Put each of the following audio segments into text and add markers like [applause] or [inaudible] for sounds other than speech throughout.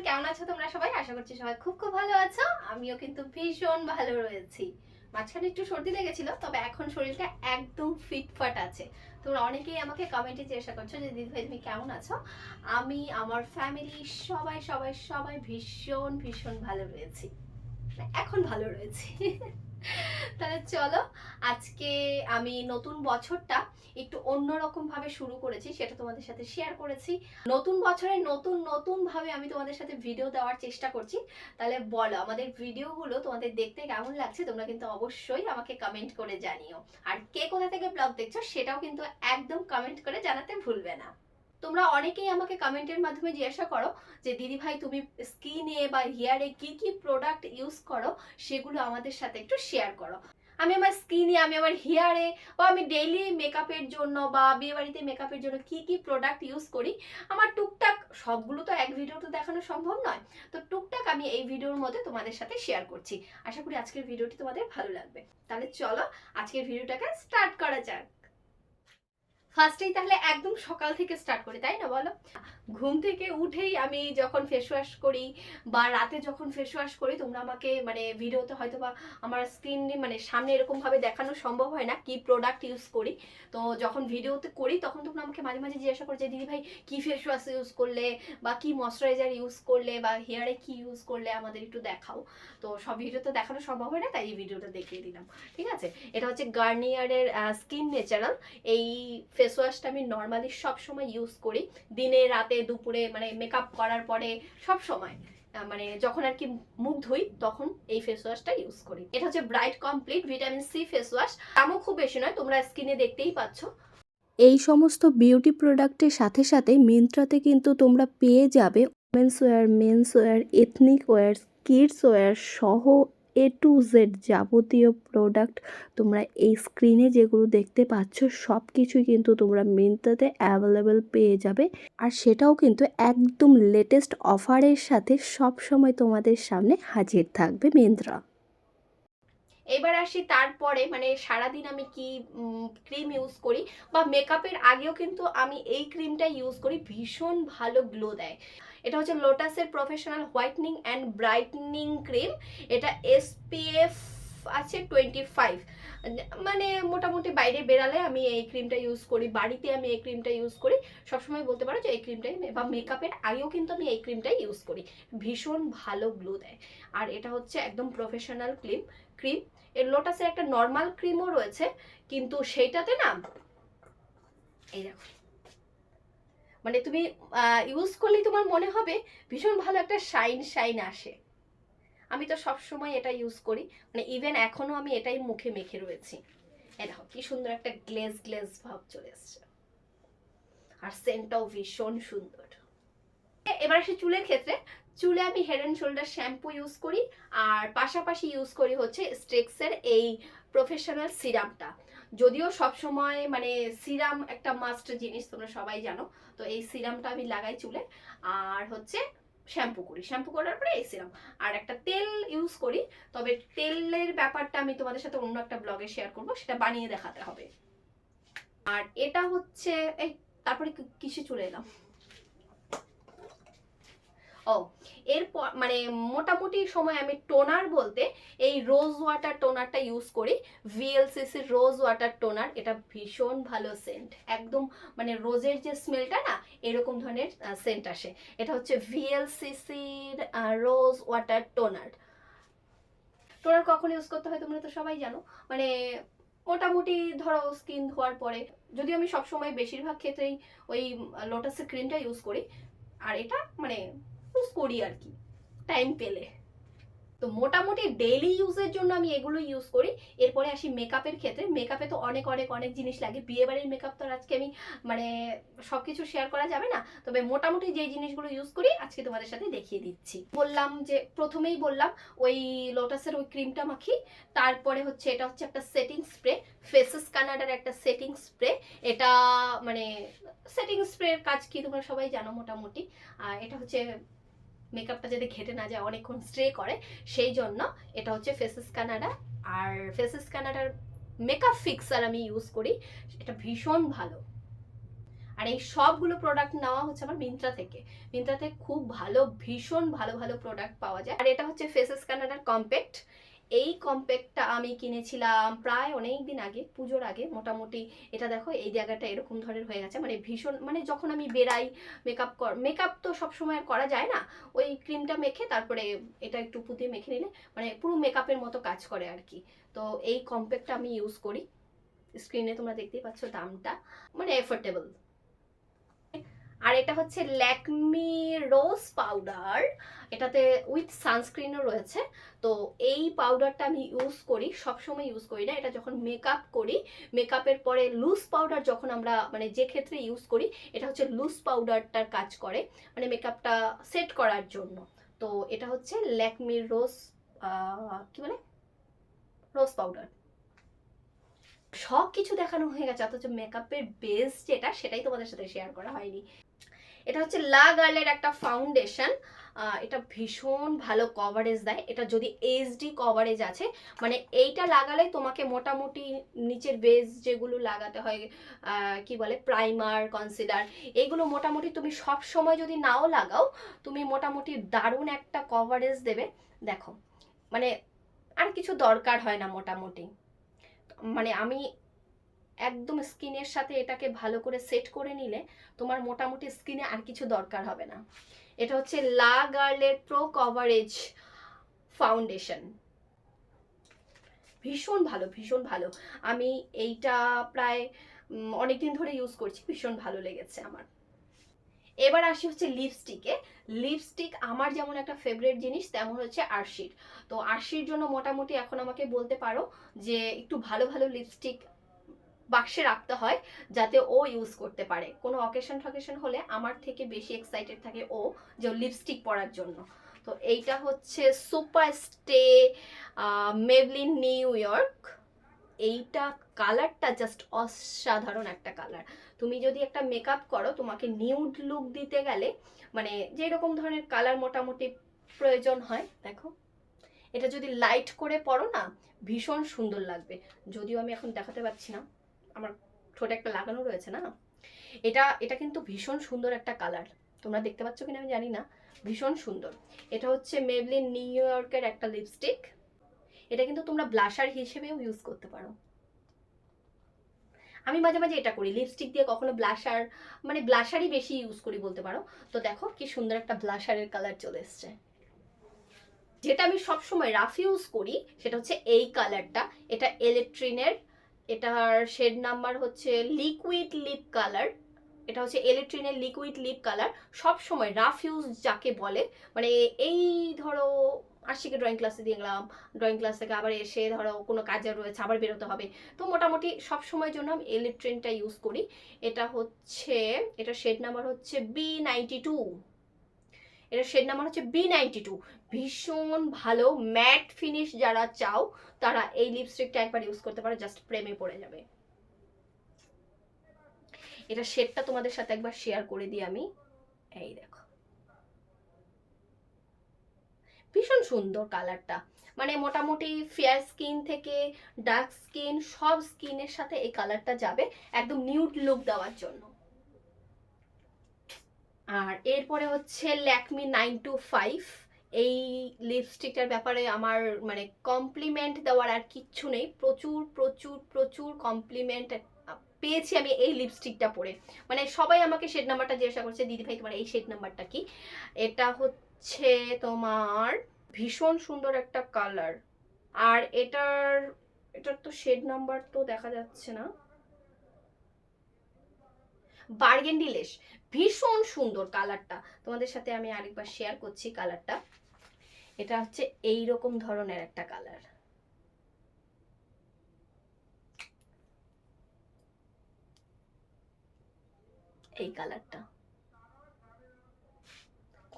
Everyone কেমন আছো তোমরা সবাই? আশা করছি সবাই খুব খুব ভালো আছো। আমিও কিন্তু ভীষণ ভালো রয়েছি। মাঝখানে একটু সর্দি লেগেছিল, তবে এখন শরীরটা একদম ফিটফাট আছে। তোমরা অনেকেই আমাকে কমেন্টে জিজ্ঞাসা করছ যে, দিদি ভাই, তুমি কেমন আছো? আমি, আমার ফ্যামিলি সবাই সবাই সবাই ভীষণ ভীষণ ভালো রয়েছি। এখন ভালো রয়েছি। [laughs] তাহলে চলো, আজকে আমি নতুন বছরটা একটু অন্যরকম ভাবে শুরু করেছি, সেটা তোমাদের সাথে শেয়ার করেছি। নতুন বছরে নতুন নতুন ভাবে আমি তোমাদের সাথে ভিডিও দেওয়ার চেষ্টা করছি। তাহলে বলো, আমাদের ভিডিওগুলো তোমাদের দেখতে কেমন লাগছে? তোমরা কিন্তু অবশ্যই আমাকে কমেন্ট করে জানিও। আর কে কোথা থেকে ব্লগ দেখছ, সেটাও কিন্তু একদম কমেন্ট করে জানাতে ভুলবে না। তোমরা অনেকেই আমাকে কমেন্টের মাধ্যমে জিজ্ঞাসা করো যে, দিদি ভাই, তুমি স্কিনে বা হেয়ারে কি কি প্রোডাক্ট ইউজ করো? সেগুলো আমাদের সাথে একটু শেয়ার করো। আমি আমার স্কিনে আমি আমার হেয়ারে বা আমি ডেইলি মেকআপের জন্য বা বিয়ে বাড়িতে মেকআপের জন্য কি কি প্রোডাক্ট ইউজ করি, আমার টুকটাক সবগুলো তো এক ভিডিও তো দেখানো সম্ভব নয়। তো টুকটাক আমি এই ভিডিওর মধ্যে তোমাদের সাথে শেয়ার করছি। আশা করি আজকের ভিডিওটি তোমাদের ভালো লাগবে। তাহলে চলো, আজকের ভিডিওটাকে স্টার্ট করা যাক। ফার্স্টেই তাহলে একদম সকাল থেকে স্টার্ট করি, তাই না বলো? ঘুম থেকে উঠেই আমি যখন ফেস ওয়াশ করি বা রাতে যখন ফেস ওয়াশ করি, তোমরা আমাকে মানে ভিডিওতে হয়তো বা আমার স্ক্রিন মানে সামনে এরকমভাবে দেখানো সম্ভব হয় না কি প্রোডাক্ট ইউজ করি। তো যখন ভিডিওতে করি, তখন তোমরা আমাকে মাঝে মাঝে জিজ্ঞাসা করো যে, দিদি ভাই, কী ফেস ওয়াশ ইউজ করলে বা কি ময়শ্চারাইজার ইউজ করলে বা হেয়ারে কি ইউজ করলে আমাদের একটু দেখাও? তো সব ভিডিওতে দেখানো সম্ভব হয় না, তাই এই ভিডিওটা দেখিয়ে দিলাম। ঠিক আছে? এটা হচ্ছে গার্নিয়ারের স্কিন ন্যাচারাল এই ফেস ওয়াশটা আমি নর্মালি সব সময় ইউজ করি। দিনে, রাতে, দুপুরে মানে মেকআপ করার পরে সব সময়। মানে যখন আর কি মুখ ধুই, তখন এই ফেস ওয়াশটা ইউজ করি। এটা হচ্ছে bright complete vitamin C face wash দামও খুব বেশি নয়, তোমরা স্কিনে দেখতেই পাচ্ছ। এই সমস্ত বিউটি প্রোডাক্টের সাথে সাথে মিন্ত্রাতে কিন্তু তোমরা পেয়ে যাবে women's wear men's wear ethnic wear kids wear সহ এ টু জেড যাবতীয় প্রোডাক্ট তোমরা এই স্ক্রিনে যেগুলো দেখতে পাচ্ছ সব কিছুই কিন্তু তোমরা মিন্ত্রাতে অ্যাভেলেবেল পেয়ে যাবে। আর সেটাও কিন্তু একদম লেটেস্ট অফারের সাথে সব সময় তোমাদের সামনে হাজির থাকবে মিন্ত্রা। এবার আসি তারপরে মানে সারাদিন আমি কি ক্রিম ইউজ করি, বা মেকআপের আগেও কিন্তু আমি এই ক্রিমটা ইউজ করি, ভীষণ ভালো গ্লো দেয়। এটা হচ্ছে লোটাসের professional whitening and brightening cream. এটা এসপিএফ আছে টোয়েন্টি ফাইভ মানে মোটামুটি বাইরে বেরালে আমি এই ক্রিমটা ইউজ করি, বাড়িতে আমি এই ক্রিমটা ইউজ করি। সবসময় বলতে পারো যে এই ক্রিমটাই বা মেকআপের আগেও কিন্তু আমি এই ক্রিমটাই ইউজ করি। ভীষণ ভালো গ্লো দেয়। আর এটা হচ্ছে একদম প্রফেশনাল ক্রিম ক্রিম এর লোটাসের একটা নর্মাল ক্রিমও রয়েছে, কিন্তু সেইটাতে না এই দেখো। মানে তুমি ইউজ করলেই তোমার মনে হবে ভীষণ ভালো একটা শাইন শাইন আসে। আমি তো সব সময় এটা ইউজ করি মানে ইভেন এখনও আমি এটাই মুখে মেখে রয়েছি। এ দেখো, কি সুন্দর একটা গ্লেজ গ্লেজ ভাব চলে এসছে আর সেন্টটাও ভীষণ সুন্দর। এবার আসি চুলের ক্ষেত্রে। চুলে আমি head and shoulder shampoo use করি, আর পাশাপাশি ইউজ করি হচ্ছে স্ট্রেক্সের এই প্রফেশনাল সিরামটা যদিও সব সময় মানে সিরাম একটা মাস্ট জিনিস তোমরা সবাই জানো। তো এই সিরামটা আমি লাগাই চুলে। আর হচ্ছে শ্যাম্পু করি। শ্যাম্পু করার পরে এই সিরাম। আর একটা তেল ইউজ করি। তবে তেলের ব্যাপারটা আমি তোমাদের সাথে অন্য একটা ব্লগে শেয়ার করব। সেটা বানিয়ে দেখাতে হবে। আর এটা হচ্ছে, এই, তারপরে কিসে চলে এলাম? ও, এরপর মানে মোটামুটি সময় আমি টোনার বলতে এই রোজ ওয়াটার টোনারটা ইউজ করি ভিএলসিসির রোজ ওয়াটার টোনার, এটা ভীষণ ভালো সেন্ট একদম মানে রোজের যে স্মেলটা না, এরকম ধরনের সেন্ট আসে। এটা হচ্ছে ভিএলসিসির রোজ ওয়াটার টোনার। টোনার কখন ইউজ করতে হয় তোমরা তো সবাই জানো মানে মোটামুটি ধরো স্কিন ধোয়ার পরে, যদিও আমি সবসময় বেশিরভাগ ক্ষেত্রেই ওই লোটাসের ক্রিমটা ইউজ করি, আর এটা মানে করি আর কি টাইম পেলে। তো মোটামুটি ডেইলি ইউজের জন্য আমি এগুলো ইউজ করি। এরপরে আসি মেকআপের ক্ষেত্রে। মেকআপে তো অনেক অনেক অনেক জিনিস লাগে। বিয়ে বাড়ির মেকআপ তো আজকে আমি মানে সব কিছু শেয়ার করা যাবে না। তবে মোটামুটি যে জিনিসগুলো ইউজ করি, আজকে তোমাদের সাথে দেখিয়ে দিচ্ছি। বললাম যে, প্রথমেই বললাম, ওই লোটাসের ওই ক্রিমটা মাখি। তারপরে হচ্ছে, এটা হচ্ছে একটা সেটিং স্প্রে ফেসেস কানাডার একটা সেটিং স্প্রে এটা মানে সেটিং স্প্রের কাজ কি তোমরা সবাই জানো মোটামুটি। আর এটা হচ্ছে মেকআপটা যাতে ঘেটে না যায়, অনেকক্ষণ স্ট্রে করে, সেই জন্য এটা হচ্ছে ফেসেস কানাডা। আর ফেসেস কানাডার মেকআপ ফিক্সার আমি ইউজ করি, এটা ভীষণ ভালো। আর এই সবগুলো প্রোডাক্ট নেওয়া হচ্ছে আমার মিন্ত্রা থেকে। মিন্ত্রাতে খুব ভালো, ভীষণ ভালো ভালো প্রোডাক্ট পাওয়া যায়। আর এটা হচ্ছে ফেসেস কানাডার কম্প্যাক্ট এই কম্প্যাক্টটা আমি কিনেছিলাম প্রায় অনেক দিন আগে, পুজোর আগে। মোটামুটি এটা দেখো, এই জায়গাটা এরকম ধরনের হয়ে গেছে। মানে ভীষণ মানে যখন আমি বেরাই মেকআপ কর মেকআপ তো সবসময় করা যায় না। ওই ক্রিমটা মেখে তারপরে এটা একটু পুঁতে মেখে নিলে মানে পুরো মেকআপের মতো কাজ করে আর কি। তো এই কম্প্যাক্টটা আমি ইউজ করি। স্ক্রিনে তোমরা দেখতেই পাচ্ছ দামটা। মানে এফোর্ডেবল আর এটা হচ্ছে ল্যাকমি রোজ পাউডার। এটাতে উইথ সানস্ক্রিনও রয়েছে। তো এই পাউডারটা আমি ইউজ করি, সবসময় ইউজ করি না। এটা যখন মেকআপ করি, মেকআপের পরে লুজ পাউডার যখন আমরা মানে যে ক্ষেত্রে ইউজ করি, এটা হচ্ছে লুজ পাউডারটার কাজ করে মানে মেকআপটা সেট করার জন্য। তো এটা হচ্ছে ল্যাকমির রোজ কি বলে? Rose powder. সব কিছু দেখানো হয়ে গেছে, অথচ মেকআপের বেস যেটা, সেটাই তোমাদের সাথে শেয়ার করা হয়নি। এটা হচ্ছে লা গার্লের একটা ফাউন্ডেশন। এটা ভীষণ ভালো কভারেজ দেয়। এটা যদি এইচডি কভারেজ আছে মানে এইটা লাগালে তোমাকে মোটামুটি নিচের বেস যেগুলো লাগাতে হয় কি বলে প্রাইমার কনসিলার এইগুলো মোটামুটি তুমি সব সময় যদি নাও লাগাও, তুমি মোটামুটি দারুণ একটা কভারেজ দেবে। দেখো মানে আর কিছু দরকার হয় না মোটামুটি। মানে আমি একদম স্কিনের সাথে এটাকে ভালো করে সেট করে নিলে তোমার মোটামুটি স্কিনে আর কিছু দরকার হবে না। এটা হচ্ছে লা গার্লের প্রো কভারেজ ফাউন্ডেশন ভীষণ ভালো ভীষণ ভালো। আমি এইটা প্রায় অনেকদিন ধরে ইউজ করছি, ভীষণ ভালো লেগেছে আমার। এবার আসি হচ্ছে লিপস্টিকে লিপস্টিক আমার যেমন একটা ফেভারিট জিনিস, তেমন হচ্ছে আরশির। তো আরশির জন্য মোটামুটি এখন আমাকে বলতে পারো যে একটু ভালো ভালো লিপস্টিক বাক্সে রাখতে হয় যাতে ও ইউজ করতে পারে। কোনো অকেশন টকেশন হলে আমার থেকে বেশি এক্সাইটেড থাকে ও যে লিপস্টিক পরার জন্য। তো এইটা হচ্ছে super stay Maybelline New York এইটা কালারটা জাস্ট অসাধারণ একটা কালার তুমি যদি একটা মেকআপ করো, তোমাকে নিউড লুক দিতে গেলে মানে যেরকম ধরনের কালার মোটামুটি প্রয়োজন হয়, দেখো। এটা যদি লাইট করে পরো না, ভীষণ সুন্দর লাগবে। যদিও আমি এখন দেখাতে পাচ্ছি না। আমার ঠোঁটে একটা লাগানো রয়েছে না? এটা এটা কিন্তু ভীষণ সুন্দর একটা কালার তোমরা দেখতে পাচ্ছ কিনা আমি জানি না। ভীষণ সুন্দর। এটা হচ্ছে মেবলিন নিউ ইয়র্কের একটা লিপস্টিক এটা কিন্তু তোমরা ব্লাশার হিসেবেও ইউজ করতে পারো। আমি মাঝে মাঝে এটা করি। লিপস্টিক দিয়ে কখনো ব্লাশার মানে ব্লাশারই বেশি ইউজ করি বলতে পারো। তো দেখো কি সুন্দর একটা ব্লাশারের কালার চলে এসছে। যেটা আমি সবসময় রাফ ইউজ করি, সেটা হচ্ছে এই কালারটা এটা ইলেকট্রিনের এটার শেড নাম্বার হচ্ছে লিকুইড লিপ কালার। এটা হচ্ছে ইলেকট্রিনের লিকুইড লিপ কালার। সব সময় রাফ ইউজ যাকে বলে মানে এই ধরো, আশিকে ড্রয়িং ক্লাসে দিয়ে গেলাম ড্রয়িং ক্লাস থেকে আবার এসে ধরো কোনো কাজে রয়েছে, আবার বেরোতে হবে। তো মোটামুটি সব সময়ের জন্য আমি ইলেকট্রিনটা ইউজ করি। এটা হচ্ছে এটা শেড নাম্বার হচ্ছে বি নাইনটি টু এটা শেড নাম্বার হচ্ছে বি নাইনটি টু ভীষণ ভালো ম্যাট ফিনিশ যারা চাও, তারা এই লিপস্টিকটা একবার ইউজ করতে পারো জাস্ট প্রেমে পড়ে যাবে। এটা শেডটা তোমাদের সাথে একবার শেয়ার করে দিই আমি। এই দেখো। ভীষণ সুন্দর কালারটা মানে মোটামুটি ফেয়ার স্কিন থেকে ডার্ক স্কিন সব স্কিনের সাথে এই কালারটা যাবে, একদম নিউড লুক দেওয়ার জন্য। আর এরপরে হচ্ছে ল্যাকমি নাইন টু ফাইভ এই লিপস্টিকটার ব্যাপারে আমার মানে কমপ্লিমেন্ট দেওয়ার আর কিচ্ছু নেই। প্রচুর প্রচুর প্রচুর কমপ্লিমেন্ট পেয়েছি আমি এই লিপস্টিকটা পরে। মানে সবাই আমাকে শেড নাম্বারটা জিজ্ঞাসা করছে, দিদি ভাই, তোমার এই শেড নাম্বারটা কি? এটা হচ্ছে তোমার ভীষণ সুন্দর একটা কালার আর এটার এটার তো শেড নাম্বার তো দেখা যাচ্ছে না। বার্গেন্ডি লেস ভীষণ সুন্দর কালারটা। তোমাদের সাথে আমি আরেকবার শেয়ার করছি কালারটা। এটা হচ্ছে এই রকম ধরনের একটা কালার। এই কালারটা।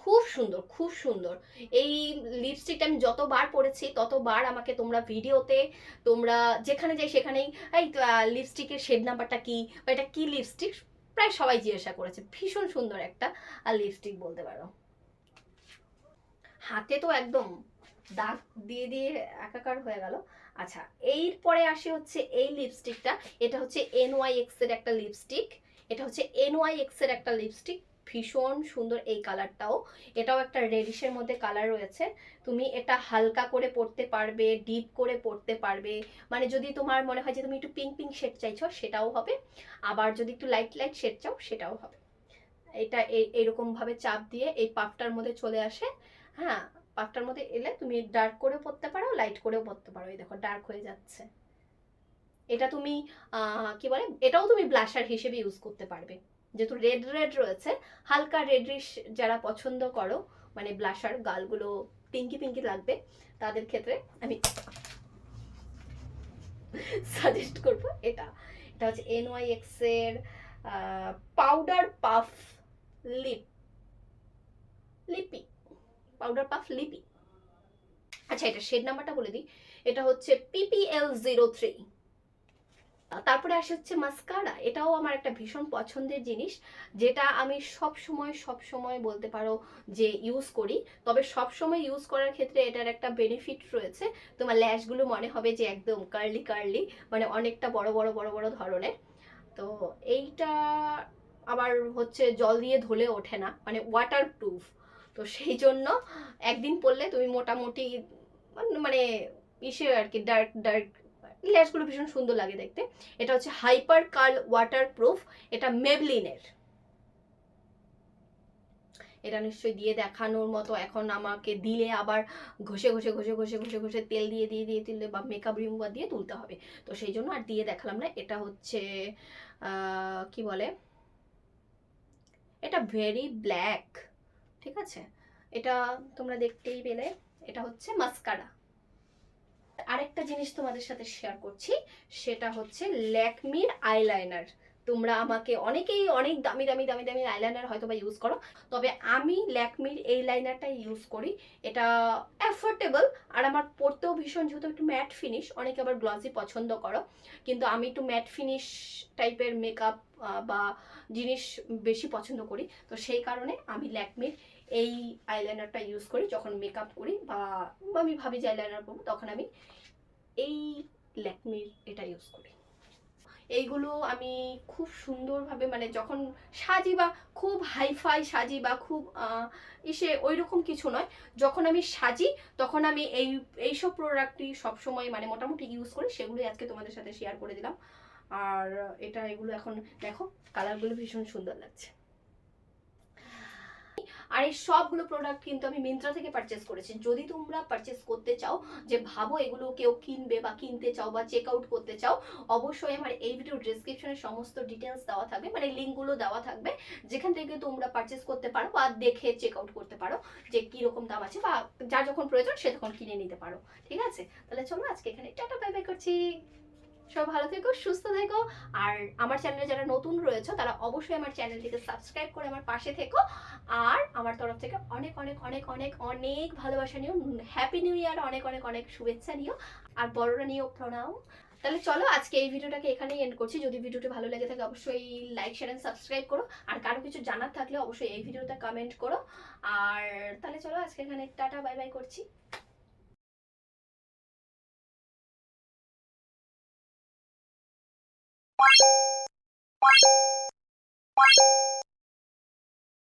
খুব সুন্দর খুব সুন্দর। এই লিপস্টিকটা আমি যতবার পরেছি, ততবার আমাকে তোমরা ভিডিওতে তোমরা যেখানে যাই সেখানেই, এই লিপস্টিকের শেড নাম্বারটা কি বা এটা কি লিপস্টিক প্রায় সবাই জিজ্ঞাসা করেছে, ভীষণ সুন্দর একটা লিপস্টিক বলতে পারো। হাতে তো একদম দাগ দিয়ে দিয়ে একাকার হয়ে গেল। আচ্ছা এরপরে আসে হচ্ছে এই লিপস্টিকটা এটা হচ্ছে এনওয়াই এক্সের একটা লিপস্টিক এটা হচ্ছে এনওয়াই এক্সের একটা লিপস্টিক ভীষণ সুন্দর এই কালারটাও। এটাও একটা রেডিশের মধ্যে কালার রয়েছে। তুমি এটা হালকা করে পড়তে পারবে ডিপ করে পড়তে পারবে। মানে যদি তোমার মনে হয় যে তুমি একটু পিঙ্ক পিঙ্ক শেড চাইছো, সেটাও হবে। আবার যদি একটু লাইট লাইট শেড চাও, সেটাও হবে। এটা এই এরকম ভাবে চাপ দিয়ে এই পাফটার মধ্যে চলে আসে। হ্যাঁ পাফটার মধ্যে এলে তুমি ডার্ক করেও পড়তে পারো লাইট করেও পড়তে পারো। এই দেখো ডার্ক হয়ে যাচ্ছে। এটা তুমি কি বলে? এটাও তুমি ব্লাশার হিসেবে ইউজ করতে পারবে। যেহেতু রেড রেড রয়েছে, হালকা রেডিশ যারা পছন্দ করো মানে ব্লাশার গালগুলো পিঙ্কি পিঙ্কি লাগবে, তাদের ক্ষেত্রে আমি সাজেস্ট করব এটা। এটা হচ্ছে এনওয়াই এক্সের powder puff lip lippie powder puff lippie আচ্ছা এটা শেড নাম্বারটা বলে দিই। এটা হচ্ছে পিপিএল জিরো থ্রি তারপরে আসে হচ্ছে মাস্কারা এটাও আমার একটা ভীষণ পছন্দের জিনিস, যেটা আমি সব সময় সব সময় বলতে পারো যে ইউজ করি। তবে সব সময় ইউজ করার ক্ষেত্রে এটার একটা বেনিফিট রয়েছে। তোমার ল্যাশগুলো মনে হবে যে একদম কার্লি কার্লি মানে অনেকটা বড় বড় বড় বড় ধরনের। তো এইটা আবার হচ্ছে জল দিয়ে ধুলে ওঠে না মানে ওয়াটার প্রুফ তো সেই জন্য একদিন পরলে তুমি মোটামুটি মানে ইসে আর কি ডার্ক ডার্ক ল্যাশগুলো ভীষণ সুন্দর লাগে দেখতে। এটা হচ্ছে হাইপার কার্ল ওয়াটার প্রুফ এটা মেবলিনের। এটা নিশ্চয়ই দিয়ে দেখানোর মতো, এখন আমাকে দিলে আবার ঘষে ঘষে ঘষে ঘষে ঘষে ঘষে তেল দিয়ে দিয়ে দিয়ে তুললে বা মেকআপ রিমুভার দিয়ে তুলতে হবে। তো সেই জন্য আর দিয়ে দেখালাম না, এটা হচ্ছে কি বলে? এটা ভেরি ব্ল্যাক ঠিক আছে? এটা তোমরা দেখতেই পেলে, এটা হচ্ছে মাস্কারা আরেকটা জিনিস তোমাদের সাথে শেয়ার করছি, সেটা হচ্ছে ল্যাকমির আইলাইনার তোমরা আমাকে অনেকেই অনেক দামি দামি দামি দামি আইলাইনার হয়তো বা ইউজ করো, তবে আমি ল্যাকমির এই লাইনারটাই ইউজ করি। এটা অ্যাফোর্ডেবল আর আমার পড়তেও ভীষণ যেহেতু একটু ম্যাট ফিনিশ অনেকে আবার গ্লসি পছন্দ করো। কিন্তু আমি একটু ম্যাট ফিনিশ টাইপের মেকআপ বা জিনিস বেশি পছন্দ করি। তো সেই কারণে আমি ল্যাকমির এই আইলাইনারটা ইউজ করি যখন মেকআপ করি বা আমি ভাবি যে আইলাইনার করব তখন আমি এই ল্যাকমির এটা ইউজ করি। এইগুলো আমি খুব সুন্দরভাবে মানে যখন সাজি বা খুব হাইফাই সাজি বা খুব ইসে ওই রকম কিছু নয়। যখন আমি সাজি, তখন আমি এই, এইসব প্রোডাক্টই সবসময় মানে মোটামুটি ইউজ করি, সেগুলোই আজকে তোমাদের সাথে শেয়ার করে দিলাম। আর এটা এগুলো এখন দেখো কালারগুলো ভীষণ সুন্দর লাগছে। আর এই সবগুলো প্রোডাক্ট কিন্তু আমি মিন্ত্রা থেকে পারচেস করেছি। যদি তোমরা পারচেস করতে চাও যে ভাবো এগুলো কেউ কিনবে বা কিনতে চাও বা চেক আউট করতে চাও, অবশ্যই আমার এই ভিডিও ডিসক্রিপশনে সমস্ত ডিটেলস দেওয়া থাকবে মানে লিঙ্কগুলো দেওয়া থাকবে, যেখান থেকে তোমরা পারচেস করতে পারো বা দেখে চেক আউট করতে পারো যে কীরকম দাম আছে বা যার যখন প্রয়োজন সে তখন কিনে নিতে পারো। ঠিক আছে? তাহলে চলো আজকে এখানে, টাটা বাই বাই করছি। সব ভালো থেকো, সুস্থ থেকো। আর আমার চ্যানেলে যারা নতুন রয়েছে, তারা অবশ্যই আমার চ্যানেলটিকে সাবস্ক্রাইব করে আমার পাশে থেকো। আর আমার তরফ থেকে অনেক অনেক অনেক অনেক অনেক ভালোবাসা নিও। হ্যাপি নিউ ইয়ার অনেক অনেক অনেক শুভেচ্ছা নিও। আর বড়রা নিও, প্রণাম। তাহলে চলো, আজকে এই ভিডিওটাকে এখানেই এন্ড করছি। যদি ভিডিওটি ভালো লেগে থাকে, অবশ্যই লাইক শেয়ার এন্ড সাবস্ক্রাইব করো। আর কারও কিছু জানার থাকলে অবশ্যই এই ভিডিওতে কমেন্ট করো। আর তাহলে চলো আজকে এখানে টাটা বাই বাই করছি। Thank you.